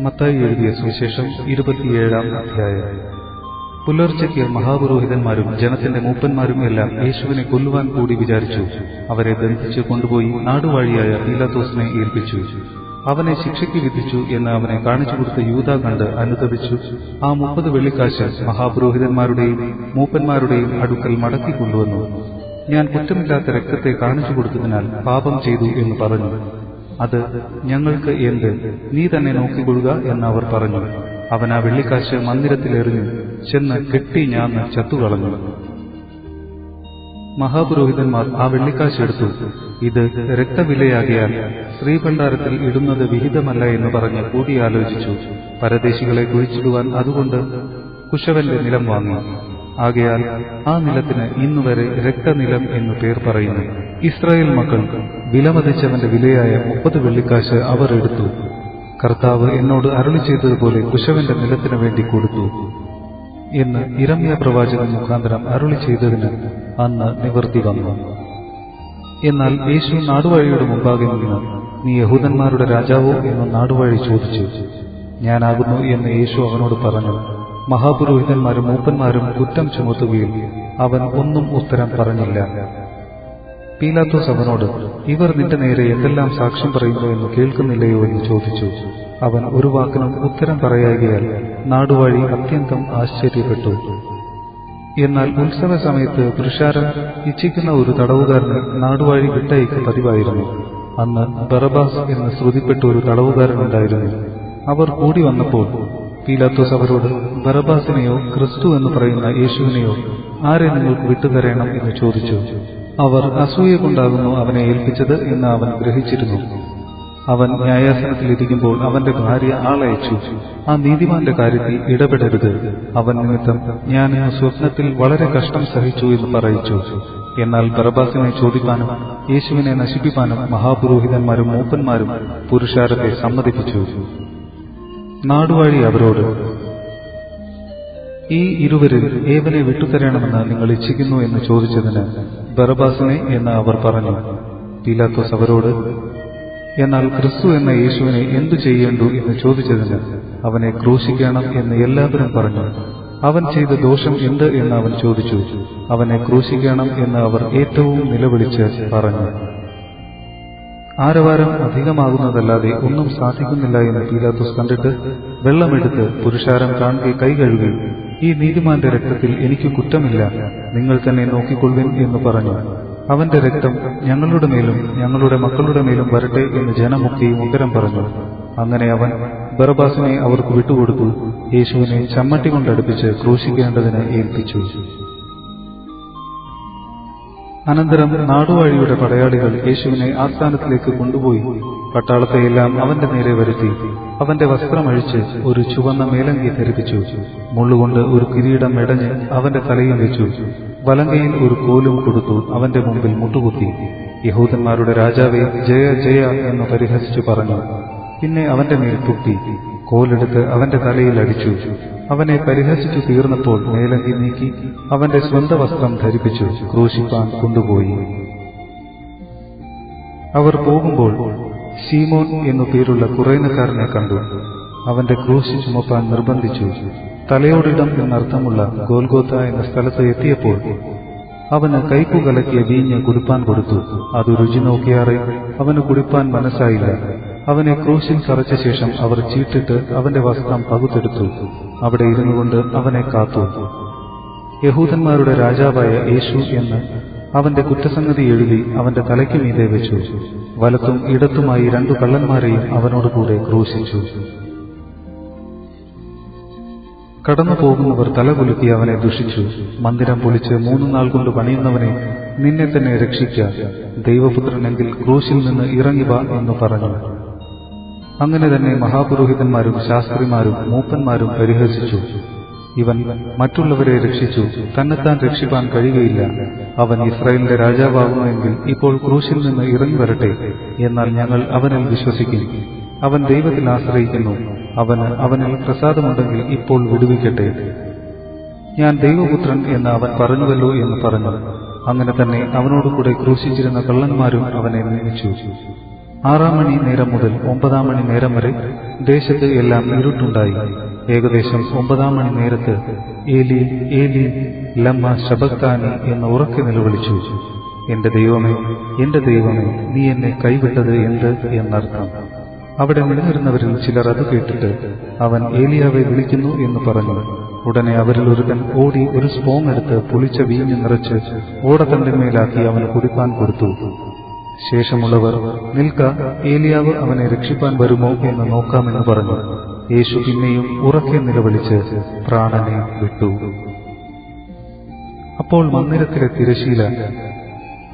മത്തായി എഴുതിയ സുവിശേഷം ഇരുപത്തിയേഴാം അധ്യായം. പുലർച്ചയ്ക്ക് മഹാപുരോഹിതന്മാരും ജനത്തിന്റെ മൂപ്പന്മാരും എല്ലാം യേശുവിനെ കൊല്ലുവാൻ കൂടി വിചാരിച്ചു. അവരെ ബന്ധിച്ച് കൊണ്ടുപോയി നാടുവാഴിയായ പീലാത്തോസിനെ ഏൽപ്പിച്ചു. അവനെ ശിക്ഷയ്ക്ക് വിധിച്ചു എന്ന് അവനെ കാണിച്ചു കൊടുത്ത യൂത കണ്ട് അനുദപിച്ചു ആ മുപ്പത് വെള്ളിക്കാശ് മഹാപുരോഹിതന്മാരുടെയും മൂപ്പന്മാരുടെയും അടുക്കൽ മടക്കി കൊണ്ടുവന്നു. ഞാൻ കുറ്റമില്ലാത്ത രക്തത്തെ കാണിച്ചു കൊടുത്തതിനാൽ പാപം ചെയ്തു എന്ന് പറഞ്ഞു. അത് ഞങ്ങൾക്ക് എന്ത്? നീ തന്നെ നോക്കിക്കൊള്ളുക എന്ന് അവർ പറഞ്ഞു. അവൻ ആ വെള്ളിക്കാശ് മന്ദിരത്തിലെറിഞ്ഞു. ചെന്ന് കെട്ടി ഞാൻ ചത്തുകളഞ്ഞു. മഹാപുരോഹിതന്മാർ ആ വെള്ളിക്കാശ് എടുത്തു. ഇത് രക്തവിലയാകിയാൽ ശ്രീഭണ്ഡാരത്തിൽ ഇടുന്നത് വിഹിതമല്ല എന്ന് പറഞ്ഞ് കൂടിയാലോചിച്ചു. പരദേശികളെ കുഴിച്ചിടുവാൻ അതുകൊണ്ട് കുശവന്റെ നിലം വാങ്ങി. ആകയാൽ ആ നിലത്തിന് ഇന്നുവരെ രക്തനിലം എന്ന് പേർ പറയുന്നു. ഇസ്രായേൽ മക്കൾ വിലമതിച്ചവന്റെ വിലയായ മുപ്പത് വെള്ളിക്കാശ് അവർ എടുത്തു. കർത്താവ് എന്നോട് അരുളി ചെയ്തതുപോലെ കുശവന്റെ നിലത്തിനു വേണ്ടി കൊടുത്തു എന്ന് ഇരമ്യ പ്രവാചകൻ മുഖാന്തരം അരുളി ചെയ്തതിന് അന്ന് നിവൃത്തി വന്നു. എന്നാൽ യേശു നാടുവഴിയുടെ മുമ്പാകെ നിന്ന്. നീ യഹൂദന്മാരുടെ രാജാവോ? എന്ന് നാടുവഴി ചോദിച്ചു. ഞാനാകുന്നു എന്ന് യേശു അവനോട് പറഞ്ഞു. മഹാപുരോഹിതന്മാരും മൂപ്പന്മാരും കുറ്റം ചുമത്തുകയും അവൻ ഒന്നും ഉത്തരം പറഞ്ഞില്ല. പീലാത്തോസ് അവനോട് ഇവർ നിന്റെ നേരെ എന്തെല്ലാം സാക്ഷ്യം പറയുന്നു എന്ന് കേൾക്കുന്നില്ലയോ എന്ന് ചോദിച്ചു. അവൻ ഒരു വാക്കിനും ഉത്തരം പറയായകയാൽ നാടുവഴി അത്യന്തം ആശ്ചര്യപ്പെട്ടു. എന്നാൽ ഉത്സവ സമയത്ത് പുരുഷാരൻ ഇച്ഛിക്കുന്ന ഒരു തടവുകാരന് നാടുവാഴി വിട്ടയക്ക് പതിവായിരുന്നു. അന്ന് ബറബാസ് എന്ന് ശ്രുതിപ്പെട്ട ഒരു തടവുകാരനുണ്ടായിരുന്നു. അവർ കൂടി വന്നപ്പോൾ പീലാത്തോസ് അവരോട് ബറബാസിനെയോ ക്രിസ്തു എന്ന് പറയുന്ന യേശുവിനെയോ ആരെ നിങ്ങൾക്ക് വിട്ടുതരണം എന്ന് ചോദിച്ചു. അവർ അസൂയ കൊണ്ടാകുന്നു അവനെ ഏൽപ്പിച്ചത് എന്ന് അവൻ ഗ്രഹിച്ചിരുന്നു. അവൻ ന്യായാസനത്തിലിരിക്കുമ്പോൾ അവന്റെ ഭാര്യ ആളയച്ചു. ആ നീതിമാന്റെ കാര്യത്തിൽ ഇടപെടരുത്. അവൻ നിമിത്തം ഞാൻ ആ സ്വപ്നത്തിൽ വളരെ കഷ്ടം സഹിച്ചു എന്ന് പറയിച്ചു. എന്നാൽ ബറബാസിനെ ചോദിപ്പാനും യേശുവിനെ നശിപ്പിക്കാനും മഹാപുരോഹിതന്മാരും മൂപ്പന്മാരും പുരുഷാരത്തെ സമ്മതിപ്പിച്ചു. നാടുവാഴി അവരോട് ഈ ഇരുവരിൽ ഏവനെ വിട്ടുതരണമെന്ന് നിങ്ങൾ ഇച്ഛിക്കുന്നു എന്ന് ചോദിച്ചതിന് ബറബാസിനെ എന്ന് അവർ പറഞ്ഞു. പീലാത്തോസ് അവരോട് എന്നാൽ ക്രിസ്തു എന്ന യേശുവിനെ എന്തു ചെയ്യേണ്ടു എന്ന് ചോദിച്ചതിന് അവനെ ക്രൂശിക്കണം എന്ന് എല്ലാവരും പറഞ്ഞു. അവൻ ചെയ്ത ദോഷം എന്ത്? എന്ന് അവൻ ചോദിച്ചു. അവനെ ക്രൂശിക്കണം എന്ന് അവർ ഏറ്റവും നിലവിളിച്ച് പറഞ്ഞു. ആരവാരം അധികമാകുന്നതല്ലാതെ ഒന്നും സാധിക്കുന്നില്ല എന്ന് പീലാത്തോസ് കണ്ടിട്ട് വെള്ളമെടുത്ത് പുരുഷാരം കാണുക കൈ കഴുകി ഈ നീതിമാന്റെ രക്തത്തിൽ എനിക്ക് കുറ്റമില്ല നിങ്ങൾ തന്നെ നോക്കിക്കൊള്ളുവിൻ എന്ന് പറഞ്ഞു. അവന്റെ രക്തം ഞങ്ങളുടെ മേലും ഞങ്ങളുടെ മക്കളുടെ മേലും വരട്ടെ എന്ന് ജനമൊക്കെയും ഉത്തരം പറഞ്ഞു. അങ്ങനെ അവൻ ബറബാസിനെ അവർക്ക് വിട്ടുകൊടുത്തു. യേശുവിനെ ചമ്മട്ടി കൊണ്ടടുപ്പിച്ച് ക്രൂശിക്കേണ്ടതിന് ഏൽപ്പിച്ചു. അനന്തരം നാടുവാഴിയുടെ പടയാളികൾ യേശുവിനെ ആസ്ഥാനത്തിലേക്ക് കൊണ്ടുപോയി. പട്ടാളത്തെയെല്ലാം അവന്റെ നേരെ വരുത്തി. അവന്റെ വസ്ത്രമഴിച്ച് ഒരു ചുവന്ന മേലങ്കി ധരിപ്പിച്ചു. മുള്ളുകൊണ്ട് ഒരു കിരീടം മെടഞ്ഞ് അവന്റെ തലയിൽ വെച്ചു. വലങ്കയിൽ ഒരു കോലും കൊടുത്തു അവന്റെ മുമ്പിൽ മുട്ടുകുത്തി. യഹൂദന്മാരുടെ രാജാവെ ജയ ജയ എന്ന് പരിഹസിച്ചു പറഞ്ഞു. പിന്നെ അവന്റെ മേൽ തുപ്പി. കോലെടുത്ത് അവന്റെ തലയിൽ അടിച്ചു. അവനെ പരിഹസിച്ചു തീർന്നപ്പോൾ മേലങ്കി നീക്കി അവന്റെ സ്വന്തം വസ്ത്രം ധരിപ്പിച്ചു ക്രൂശിപ്പാൻ കൊണ്ടുപോയി. അവർ പോകുമ്പോൾ സീമോൻ എന്നു പേരുള്ള കുറേനക്കാരനെ കണ്ടു. അവന്റെ ക്രൂശ് ചുമപ്പാൻ നിർബന്ധിച്ചു. തലയോടിടം എന്നർത്ഥമുള്ള ഗോൽഗോത്ത എന്ന സ്ഥലത്ത് എത്തിയപ്പോൾ അവന് കൈപ്പു കലക്കിയ വീഞ്ഞ് കുടിപ്പാൻ കൊടുത്തു. അത് രുചി നോക്കിയാറെ അവന് കുടിപ്പാൻ മനസ്സായില്ല. അവനെ ക്രൂശിൽ തറച്ച ശേഷം അവർ ചീട്ടിട്ട് അവന്റെ വസ്ത്രം പകുത്തെടുത്തു. അവിടെ ഇരുന്നു കൊണ്ട് അവനെ കാത്തു. യഹൂദന്മാരുടെ രാജാവായ യേശു എന്ന് അവന്റെ കുറ്റസംഗതി എഴുതി അവന്റെ തലയ്ക്ക് മീതെ വെച്ചു. വലത്തും ഇടത്തുമായി രണ്ടു കള്ളന്മാരെയും അവനോടുകൂടെ ക്രൂശിച്ചു. കടന്നു പോകുന്നവർ തലകുലുക്കി അവനെ ദുഷിച്ചു. മന്ദിരം പൊളിച്ച് മൂന്നു നാൾ കൊണ്ട് പണിയുന്നവനെ നിന്നെ തന്നെ രക്ഷിക്ക. ദൈവപുത്രനെങ്കിൽ ക്രൂശിൽ നിന്ന് ഇറങ്ങി വാ എന്ന് പറഞ്ഞു. അങ്ങനെ തന്നെ മഹാപുരോഹിതന്മാരും ശാസ്ത്രിമാരും മൂപ്പന്മാരും പരിഹസിച്ചു. ഇവൻ മറ്റുള്ളവരെ രക്ഷിച്ചു. തന്നെത്താൻ രക്ഷിപ്പാൻ കഴിയുകയില്ല. അവൻ ഇസ്രായേലിന്റെ രാജാവാകുന്നുവെങ്കിൽ ഇപ്പോൾ ക്രൂശിൽ നിന്ന് ഇറങ്ങി വരട്ടെ. എന്നാൽ ഞങ്ങൾ അവനിൽ വിശ്വസിക്കും. അവൻ ദൈവത്തിൽ ആശ്രയിക്കുന്നു. അവന് അവനിൽ പ്രസാദമുണ്ടെങ്കിൽ ഇപ്പോൾ വിടുവിക്കട്ടെ. ഞാൻ ദൈവപുത്രൻ എന്ന് അവൻ പറഞ്ഞുവല്ലോ എന്ന് പറഞ്ഞു. അങ്ങനെ തന്നെ അവനോടുകൂടെ ക്രൂശിച്ചിരുന്ന കള്ളന്മാരും അവനെ നിയമിച്ചു ആറാം മണി നേരം മുതൽ ഒമ്പതാം മണി നേരം വരെ ദേശത്ത് എല്ലാം ഇരുട്ടുണ്ടായി. ഏകദേശം ഒമ്പതാം മണി നേരത്ത് ഏലി ഏലി ലമ്മ ശബക്താനി എന്ന് ഉറക്കെ നിലവിളിച്ചു. എന്റെ ദൈവമേ എന്റെ ദൈവമേ നീ എന്നെ കൈവിട്ടത് എന്ത്? എന്നർത്ഥം. അവിടെ നിന്നിരുന്നവരിൽ ചിലർ അത് കേട്ടിട്ട് അവൻ ഏലിയാവെ വിളിക്കുന്നു എന്ന് പറഞ്ഞു. ഉടനെ അവരിൽ ഒരുവൻ ഓടി ഒരു സ്പോങ് എടുത്ത് പുളിച്ച വീഞ്ഞ് നിറച്ച് ഓടത്തണ്ടിന്മേലാക്കി അവന് കുടിപ്പാൻ കൊടുത്തു. ശേഷമുള്ളവർ നിൽക്ക ഏലിയാവ് അവനെ രക്ഷിപ്പാൻ വരുമോ എന്ന് നോക്കാമെന്ന് പറഞ്ഞു. യേശു പിന്നെയും ഉറക്കെ നിലവിളിച്ച് പ്രാണനെ വിട്ടു. അപ്പോൾ മന്ദിരത്തിലെ തിരശീല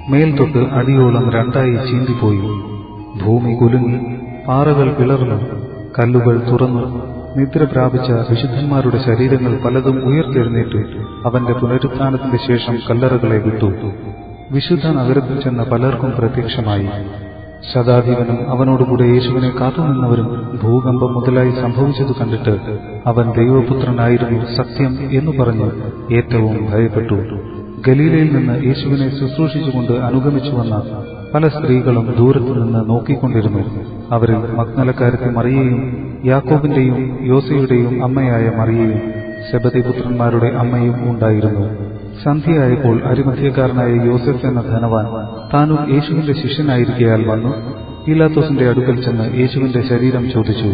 മേൽ അടിയോളം രണ്ടായി ചീന്തിപ്പോയി. ഭൂമി കുലുങ്ങി പാറകൾ പിളർന്നു കല്ലുകൾ തുറന്നു നിദ്ര പ്രാപിച്ച വിശുദ്ധന്മാരുടെ ശരീരങ്ങൾ പലതും ഉയർത്തെഴുന്നേറ്റു അവന്റെ പുനരുത്ഥാനത്തിന്റെ ശേഷം കല്ലറകളെ വിട്ടു. വിശുദ്ധ നഗരത്തിൽ ചെന്ന പലർക്കും പ്രത്യക്ഷമായി. ശതാധിപനും അവനോടുകൂടെ യേശുവിനെ കാത്തുനിന്നവരും ഭൂകമ്പം മുതലായി സംഭവിച്ചത് കണ്ടിട്ട് അവൻ ദൈവപുത്രനായിരുന്നു സത്യം എന്നു പറഞ്ഞ് ഏറ്റവും ഭയപ്പെട്ടു. ഗലീലയിൽ നിന്ന് യേശുവിനെ ശുശ്രൂഷിച്ചുകൊണ്ട് അനുഗമിച്ചു വന്ന പല സ്ത്രീകളും ദൂരത്തു നിന്ന് നോക്കിക്കൊണ്ടിരുന്നു. അവരിൽ മഗ്നലക്കാരത്തെ മറിയയും യാക്കോബിന്റെയും യോസയുടെയും അമ്മയായ മറിയയും ശബദിപുത്രന്മാരുടെ അമ്മയും ഉണ്ടായിരുന്നു. സന്ധ്യയായപ്പോൾ അരിമധ്യക്കാരനായ യോസഫ് എന്ന ധനവാൻ താനും യേശുവിന്റെ ശിഷ്യനായിരിക്കയാൽ വന്നു. പീലാത്തോസിന്റെ അടുക്കൽ ചെന്ന് യേശുവിന്റെ ശരീരം ചോദിച്ചു.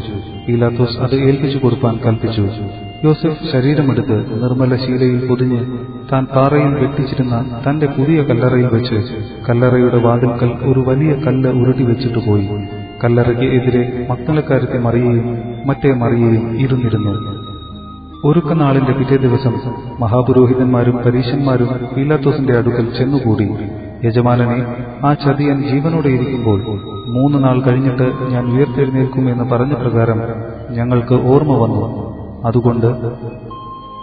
പീലാത്തോസ് അത് ഏൽപ്പിച്ചു കൊടുക്കാൻ കൽപ്പിച്ചു. യോസഫ് ശരീരമെടുത്ത് നിർമ്മല ശീലയിൽ പൊതിഞ്ഞ് താൻ പാറയിൽ വെട്ടിച്ചിരുന്ന തന്റെ പുതിയ കല്ലറയിൽ വെച്ച് കല്ലറയുടെ വാതിൽക്കൽ ഒരു വലിയ കല്ല് ഉരുട്ടി വെച്ചിട്ട് പോയി. കല്ലറയ്ക്ക് എതിരെ മക്കളക്കാരത്തെ മറിയയും മറ്റേ മറിയയും ഇരുന്നിരുന്നു. ഒരുക്കനാളിന്റെ പിറ്റേ ദിവസം മഹാപുരോഹിതന്മാരും പരീശന്മാരും പീലാത്തോസിന്റെ അടുക്കൽ ചെന്നുകൂടി. യജമാനനെ ആ ചതിയൻ ജീവനോടെ ഇരിക്കുമ്പോൾ മൂന്ന് നാൾ കഴിഞ്ഞിട്ട് ഞാൻ ഉയർത്തെഴുന്നേൽക്കും എന്ന് പറഞ്ഞ പ്രകാരം ഞങ്ങൾക്ക് ഓർമ്മ വന്നു. അതുകൊണ്ട്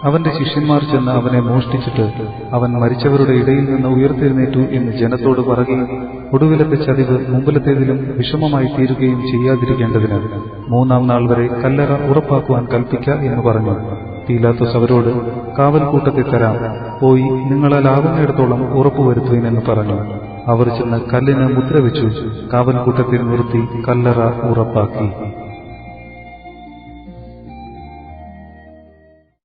അവന്റെ ശിഷ്യന്മാർ ചെന്ന് അവനെ മോഷ്ടിച്ചിട്ട് അവൻ മരിച്ചവരുടെ ഇടയിൽ നിന്ന് ഉയർത്തെഴുന്നേറ്റു എന്ന് ജനത്തോട് പറയുകയും ഒടുവിലത്തെ ചതിവ് മുമ്പിലത്തേതിലും വിഷമമായി തീരുകയും ചെയ്യാതിരിക്കേണ്ടതിന് മൂന്നാം നാൾ വരെ കല്ലറ ഉറപ്പാക്കുവാൻ കൽപ്പിക്ക എന്ന് പറഞ്ഞു. പീലാത്തോസ് അവരോട് കാവൽക്കൂട്ടത്തിൽ തരാം. പോയി നിങ്ങളെ ലാഭമേടത്തോളം ഉറപ്പുവരുത്തുവിൻ എന്ന് പറഞ്ഞു. അവർ ചെന്ന് കല്ലിന് മുദ്ര വെച്ചു. കാവൽക്കൂട്ടത്തിൽ നിർത്തി കല്ലറ ഉറപ്പാക്കി.